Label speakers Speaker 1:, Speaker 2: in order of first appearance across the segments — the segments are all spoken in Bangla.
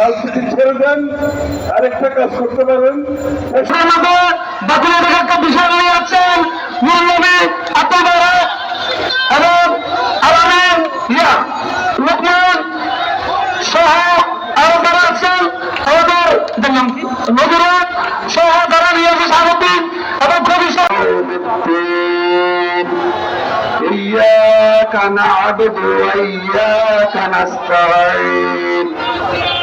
Speaker 1: রাজনীতি ছেড়ে দেন আরেকটা কাজ করতে পারেন
Speaker 2: আমাদের বাতিলের একটা বিষয় নিয়ে আছেন নুরনবী আব্দুল বারেক এবং আলামিন ইয়া লোকমান সহ আরো যারা আছেন আমাদের এদের নাম কি নজরুল সহ যারা নিয়েছে সারাদিন এবং কবি
Speaker 1: إياك نعبد وإياك نستعين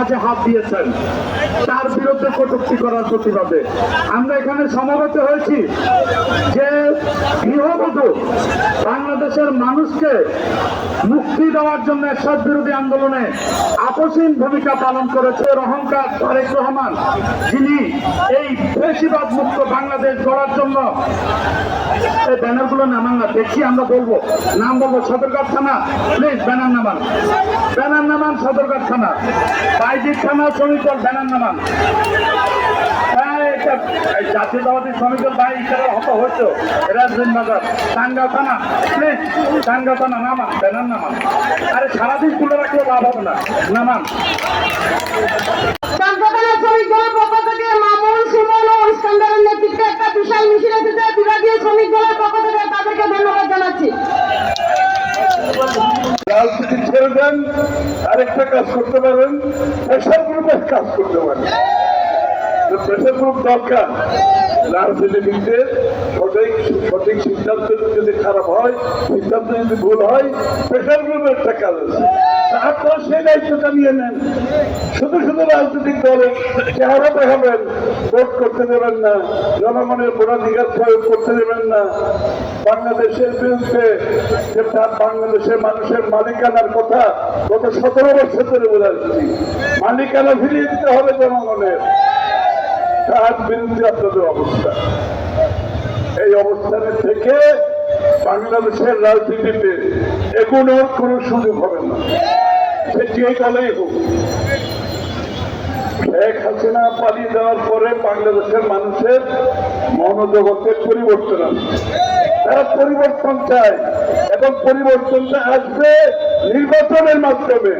Speaker 3: কাছে হাত দিয়েছেন। তার বিরুদ্ধে কটুক্তি করার প্রতিবাদে। আমরা এখানে সমাবেত হয়েছি যে গৃহবধূ বাংলাদেশের মানুষকে মুক্তি দেওয়ার জন্য এরশাদ বিরোধী আন্দোলনে আপসীন ভূমিকা পালন করেছে অহংকার তারেক রহমান, যিনি বেশিবাদ মুক্ত বাংলাদেশ গড়ার জন্য এই ব্যানারগুলো নামান না, দেখি আমরা বলব। নাম বলব সদরঘাট থানা। প্লিজ ব্যানার নামান। ব্যানার নামান সদরঘাট থানা। বাইজিৎ থানা শ্রমিক দল, ব্যানার নামান। জাতীয়তাবাদী শ্রমিক দল, ভাই ইশারা হত হয়েছে। রাজদিন বাজার টাঙ্গাও থানা। প্লিজ টাঙ্গাও থানা, নামান, ব্যানার নামান। আরে সারাদিন তুলে রাখলে লাভ হবে না। নামান।
Speaker 1: রাজনীতি ছেড়ে দেন, আরেকটা কাজ করতে পারেন প্রেশার গ্রুপের কাজ করতে পারেন। প্রেশার গ্রুপ দরকার। রাজনীতিবিদদের সঠিক সঠিক সিদ্ধান্ত যদি খারাপ হয়, সিদ্ধান্ত যদি ভুল হয় প্রেশার গ্রুপের একটা কাজ আছে। আপনারা সেই দায়িত্বটা নিয়ে নেন। শুধু শুধু রাজনৈতিক দলে চেহারা দেখাবেন ভোট করতে দেবেন না, জনগণের ভোটাধিকার প্রয়োগ করতে দেবেন না। বাংলাদেশের বিরুদ্ধে যে তার বাংলাদেশের মানুষের মালিকানার কথা গত সতেরো বছর ধরে বোঝাচ্ছি মালিকানা ফিরিয়ে দিতে হবে জনগণের। তার বিরুদ্ধে আপনাদের অবস্থা। এই অবস্থানে থেকে বাংলাদেশের রাজনীতিতে এগুলোর কোনো সুযোগ হবে না। সে যে দলেই হোক শেখ হাসিনা পালিয়ে যাওয়ার পরে বাংলাদেশের মানুষের মনোজগতের পরিবর্তন আসবে। তারা পরিবর্তন চায় এবং পরিবর্তনটা আসবে নির্বাচনের মাধ্যমে।